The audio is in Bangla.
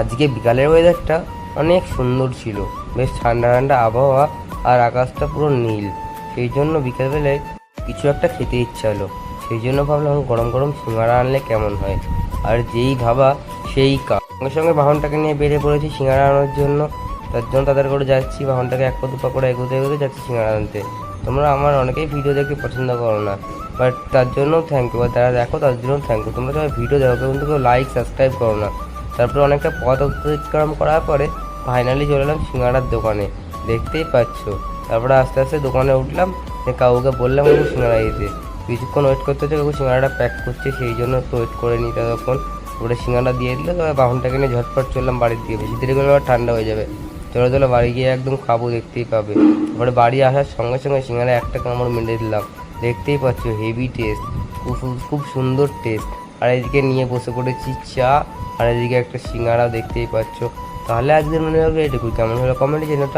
আজকে বিকালের ওয়েদারটা অনেক সুন্দর ছিল। বেশ ঠান্ডা ঠান্ডা আবহাওয়া আর আকাশটা পুরো নীল। সেই জন্য বিকালবেলায় কিছু একটা খেতে ইচ্ছা হলো। সেই জন্য ভাবলাম গরম গরম সিঙ্গাড়া আনলে কেমন হয়? আর যেই ভাবা সেই কাজ সঙ্গে সঙ্গে বাহনটাকে নিয়ে বেরিয়ে পড়েছি সিঙ্গাড়া আনার জন্য। তার জন্য তাদের করে যাচ্ছি, বাহনটাকে এক দুপা করে এগোতে এগোতে যাচ্ছি সিঙ্গাড়া আনতে। তোমরা আমার অনেকেই ভিডিও দেখতে পছন্দ করো না। বাট তার জন্য থ্যাংক ইউ বা তারা দেখো তার জন্য থ্যাংক ইউ তোমরা সবাই ভিডিও দেখো, কিন্তু কেউ লাইক সাবস্ক্রাইব করো না। তারপরে অনেকটা পথ অতিক্রম করার পরে ফাইনালি চলে এলাম সিঙ্গাড়ার দোকানে। দেখতেই পাচ্ছ। তারপরে আস্তে আস্তে দোকানে উঠলাম কাউকে বললাম কাকু সিঙ্গাড়া দিতে। কিছুক্ষণ ওয়েট করতে হচ্ছে, কাকু সিঙ্গাড়াটা প্যাক করছে, সেই জন্য একটু ওয়েট করে নিতে তখন। ওটা সিঙ্গাড়া দিয়ে দিলে তবে বাহনটাকে নিয়ে ঝটপট চললাম বাড়ির দিকে। বেশি দেরি করলে ঠান্ডা হয়ে যাবে। চলো চলো বাড়ি গিয়ে একদম খাব, দেখতেই পাবে। তারপরে বাড়ি আসার সঙ্গে সঙ্গে সিঙ্গাড়া একটা কামড় মেরে দিলাম। দেখতেই পাচ্ছ হেভি টেস্ট খুব খুব সুন্দর টেস্ট আর এদিকে নিয়ে বসে পড়েছি চা, আর এদিকে একটা সিঙ্গারা দেখতেই পাচ্ছ। তাহলে আজকের মনে হবে এটুকু কেমন হলো কমেন্টে জেনে